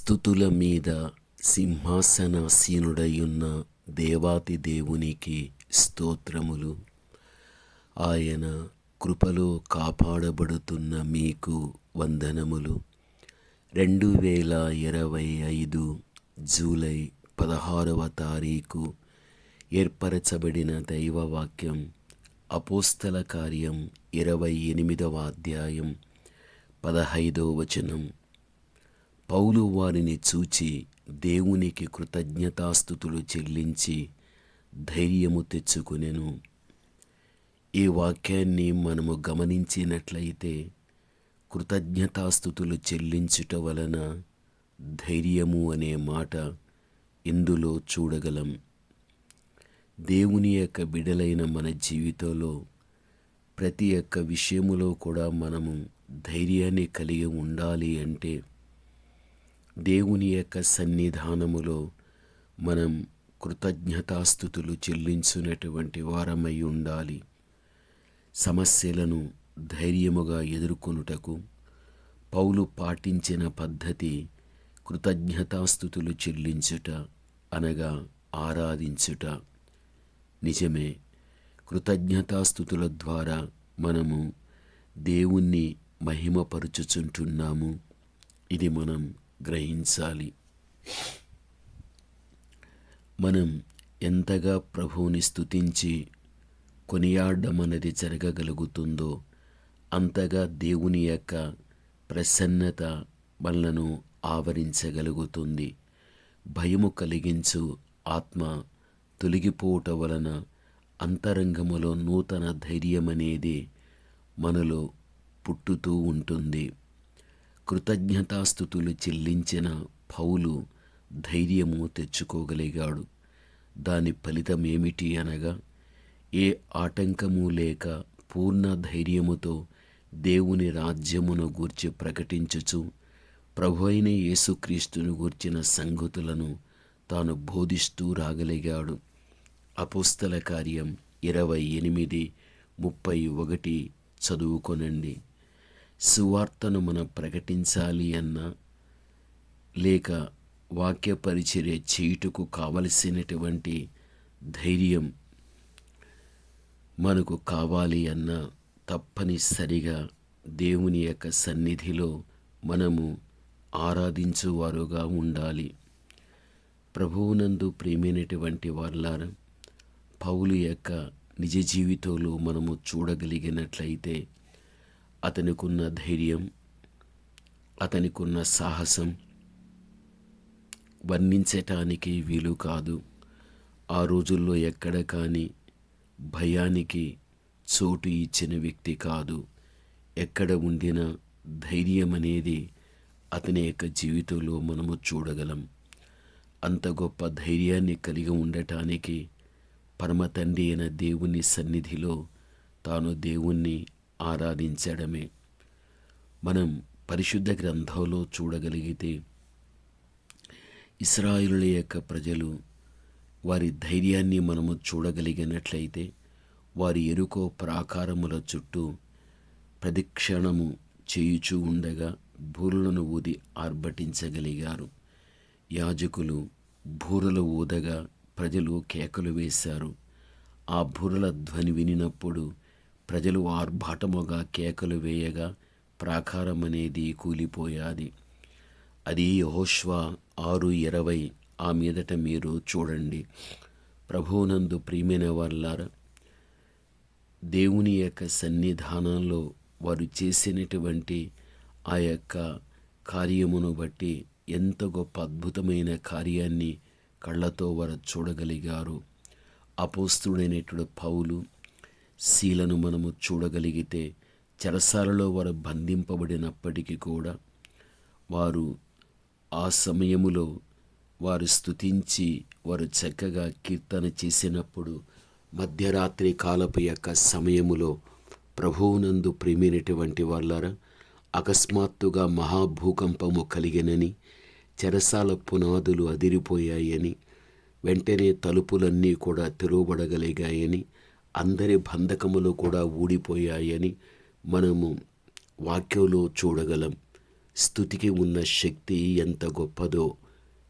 స్థుతుల మీద సింహాసనాసీనుడయున్న దేవాతి దేవునికి స్తోత్రములు. ఆయన కృపలో కాపాడబడుతున్న మీకు వందనములు. రెండు వేల ఇరవై ఐదు జూలై పదహారవ తారీఖు ఏర్పరచబడిన దైవవాక్యం అపోస్తల కార్యం ఇరవై ఎనిమిదవ అధ్యాయం పదహైదో వచనం. పౌలు వారిని చూచి దేవునికి కృతజ్ఞతాస్థుతులు చెల్లించి ధైర్యము తెచ్చుకునెను. ఈ వాక్యాన్ని మనము గమనించినట్లయితే కృతజ్ఞతాస్థుతులు చెల్లించుట వలన ధైర్యము అనే మాట ఇందులో చూడగలం. దేవుని యొక్క బిడలైన మన జీవితంలో ప్రతి ఒక్క విషయములో కూడా మనము ధైర్యాన్ని కలిగి ఉండాలి అంటే దేవుని యొక్క సన్నిధానములో మనం కృతజ్ఞతాస్థుతులు చెల్లించునటువంటి వారమై ఉండాలి. సమస్యలను ధైర్యముగా ఎదుర్కొనుటకు పౌలు పాటించిన పద్ధతి కృతజ్ఞతాస్థుతులు చెల్లించుట అనగా ఆరాధించుట. నిజమే కృతజ్ఞతాస్థుతుల ద్వారా మనము దేవుణ్ణి మహిమపరుచుచుంటున్నాము. ఇది మనం గ్రహించాలి. మనం ఎంతగా ప్రభువుని స్థుతించి కొనియాడడం అనేది జరగగలుగుతుందో అంతగా దేవుని యొక్క ప్రసన్నత మనలను ఆవరించగలుగుతుంది. భయము కలిగించు ఆత్మ తొలగిపోవుట వలన అంతరంగములో నూతన ధైర్యం అనేది మనలో పుట్టుతూ ఉంటుంది. కృతజ్ఞతాస్థుతులు చెల్లించిన పౌలు ధైర్యము తెచ్చుకోగలిగాడు. దాని ఫలితం ఏమిటి అనగా ఏ ఆటంకము లేక పూర్ణ ధైర్యముతో దేవుని రాజ్యమును గూర్చి ప్రకటించుచు ప్రభు అయిన యేసుక్రీస్తును గూర్చిన సంగతులను తాను బోధిస్తూ రాగలిగాడు. అపుస్తల కార్యం ఇరవై ఎనిమిది ముప్పై ఒకటి చదువుకొనండి. సువార్తను మనం ప్రకటించాలి అన్న లేక వాక్య పరిచర్య చేయుటకు కావలసినటువంటి ధైర్యం మనకు కావాలి అన్న తప్పనిసరిగా దేవుని యొక్క సన్నిధిలో మనము ఆరాధించువారుగా ఉండాలి. ప్రభువునందు ప్రేమైనటువంటి వాళ్ళారా పౌలు యొక్క నిజ జీవితంలో మనము చూడగలిగినట్లయితే అతనికున్న ధైర్యం అతనికున్న సాహసం వర్ణించటానికి వీలు కాదు. ఆ రోజుల్లో ఎక్కడ కానీ భయానికి చోటు ఇచ్చిన వ్యక్తి కాదు. ఎక్కడ ఉండిన ధైర్యం అనేది అతని యొక్క జీవితంలో మనము చూడగలం. అంత గొప్ప ధైర్యాన్ని కలిగి ఉండటానికి పరమ తండ్రి అయిన దేవుని సన్నిధిలో తాను దేవుణ్ణి ఆరాధించడమే. మనం పరిశుద్ధ గ్రంథంలో చూడగలిగితే ఇస్రాయిలుల యొక్క ప్రజలు వారి ధైర్యాన్ని మనము చూడగలిగినట్లయితే వారి ఎరుకో ప్రాకారముల చుట్టూ ప్రదిక్షణము చేయుచూ ఉండగా బూరలను ఊది ఆర్భటించగలిగారు. యాజకులు బూరలు ఊదగా ప్రజలు కేకలు వేశారు. ఆ బూరల ధ్వని వినినప్పుడు ప్రజలు ఆర్భాటముగా కేకలు వేయగా ప్రాకారం అనేది కూలిపోయాది. అది యహోష్వా ఆరు ఇరవై ఆ మీదట మీరు చూడండి. ప్రభువునందు ప్రియమైన వాళ్ళారా దేవుని యొక్క సన్నిధానంలో వారు చేసినటువంటి ఆ యొక్క కార్యమును బట్టి ఎంత గొప్ప అద్భుతమైన కార్యాన్ని కళ్ళతో వారు చూడగలిగారు. అపోస్తుడైనటువంటి పౌలు శీలను మనము చూడగలిగితే చెరసాలలో వారు బంధింపబడినప్పటికీ కూడా వారు ఆ సమయములో వారు స్తుతించి వారు చక్కగా కీర్తన చేసినప్పుడు మధ్యరాత్రి కాలపు యొక్క సమయములో ప్రభువునందు ప్రేమైనటువంటి వాళ్ళారా అకస్మాత్తుగా మహాభూకంపము కలిగినని చెరసాల పునాదులు అదిరిపోయాయని వెంటనే తలుపులన్నీ కూడా తెరవబడగలిగాయని అందరి బంధకములు కూడా ఊడిపోయాయని మనము వాక్యంలో చూడగలం. స్థుతికి ఉన్న శక్తి ఎంత గొప్పదో.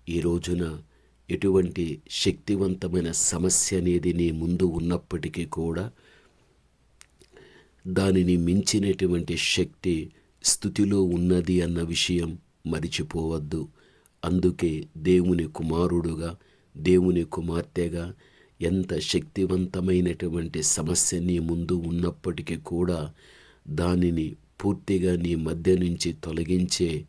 ఈ రోజున ఎటువంటి శక్తివంతమైన సమస్య అనేది నీ ముందు ఉన్నప్పటికీ కూడా దానిని మించినటువంటి శక్తి స్థుతిలో ఉన్నది అన్న విషయం మరిచిపోవద్దు. అందుకే దేవుని కుమారుడుగా దేవుని కుమార్తెగా ఎంత శక్తివంతమైనటువంటి సమస్య నీ ముందు ఉన్నప్పటికీ కూడా దానిని పూర్తిగా నీ మధ్య నుంచి తొలగించే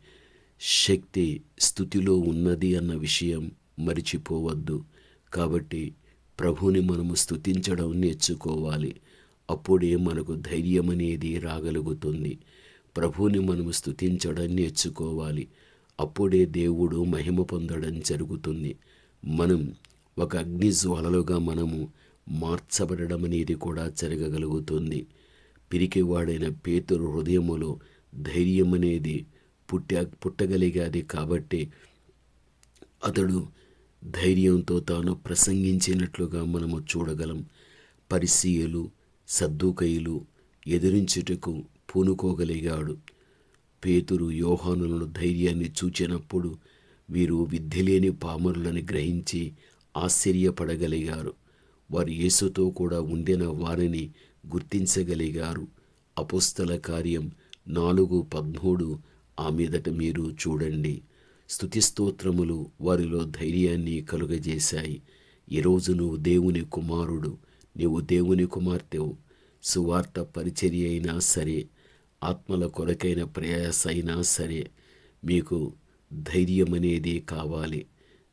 శక్తి స్థుతిలో ఉన్నది అన్న విషయం మరిచిపోవద్దు. కాబట్టి ప్రభుని మనము స్థుతించడం నేర్చుకోవాలి. అప్పుడే మనకు ధైర్యం అనేది రాగలుగుతుంది. ప్రభుని మనము స్థుతించడం నేర్చుకోవాలి. అప్పుడే దేవుడు మహిమ పొందడం జరుగుతుంది. మనం ఒక అగ్ని జ్వాలలుగా మనము మార్చబడడం అనేది కూడా జరగగలుగుతుంది. పిరికివాడైన పేతురు హృదయములో ధైర్యం అనేది పుట్ట పుట్టగలిగాది కాబట్టి అతడు ధైర్యంతో తాను ప్రసంగించినట్లుగా మనము చూడగలం. పరిసీయులు సద్దుకయులు ఎదిరించుటకు పూనుకోగలిగాడు. పేతురు యోహానులను ధైర్యాన్ని చూచినప్పుడు వీరు విద్యలేని పామరులని గ్రహించి ఆశ్చర్యపడగలిగారు. వారు యేసుతో కూడా ఉండిన వారిని గుర్తించగలిగారు. అపుస్తల కార్యం నాలుగు పద్మూడు ఆ మీదట మీరు చూడండి. స్తుతిస్తోత్రములు వారిలో ధైర్యాన్ని కలుగజేశాయి. ఈరోజు నువ్వు దేవుని కుమారుడు నీవు దేవుని కుమార్తెవు. సువార్త పరిచర్య అయినా సరే ఆత్మల కొరకైన ప్రయాస అయినా సరే మీకు ధైర్యం అనేది కావాలి.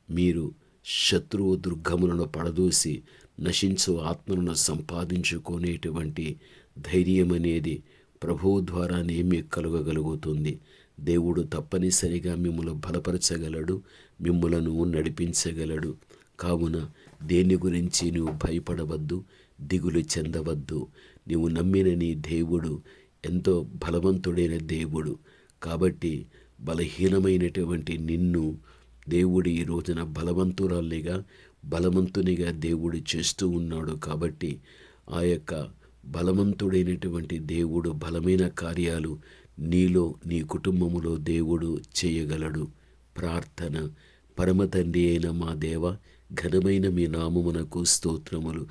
మీరు శత్రువు దుర్గములను పడదూసి నశించు ఆత్మలను సంపాదించుకునేటువంటి ధైర్యం అనేది ప్రభువు ద్వారానే మీకు కలుగగలుగుతుంది. దేవుడు తప్పనిసరిగా మిమ్మల్ని బలపరచగలడు మిమ్మలను నడిపించగలడు. కావున దేని గురించి నువ్వు భయపడవద్దు దిగులు చెందవద్దు. నీవు నమ్మిన నీ దేవుడు ఎంతో బలవంతుడైన దేవుడు. కాబట్టి బలహీనమైనటువంటి నిన్ను దేవుడు ఈ రోజున బలవంతురాలిగా బలవంతునిగా దేవుడు చేస్తూ ఉన్నాడు కాబట్టి ఆ యొక్క బలవంతుడైనటువంటి దేవుడు బలమైన కార్యాలు నీలో నీ కుటుంబములో దేవుడు చేయగలడు. ప్రార్థన. పరమతండ్రి అయిన మా దేవ ఘనమైన మీ నామమునకు స్తోత్రములు.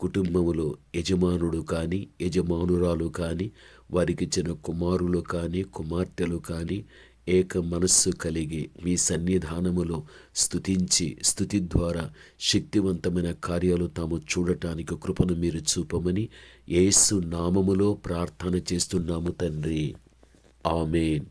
కుటుంబములో యజమానుడు కానీ యజమానురాలు కానీ వారికి చిన్న కుమారులు కానీ కుమార్తెలు కానీ ఏక మనస్సు కలిగి మీ సన్నిధానములో స్థుతించి స్థుతి ద్వారా శక్తివంతమైన కార్యాలు తాము చూడటానికి కృపను మీరు చూపమని యేసు నామములో ప్రార్థన చేస్తున్నాము తండ్రి. ఆమెన్.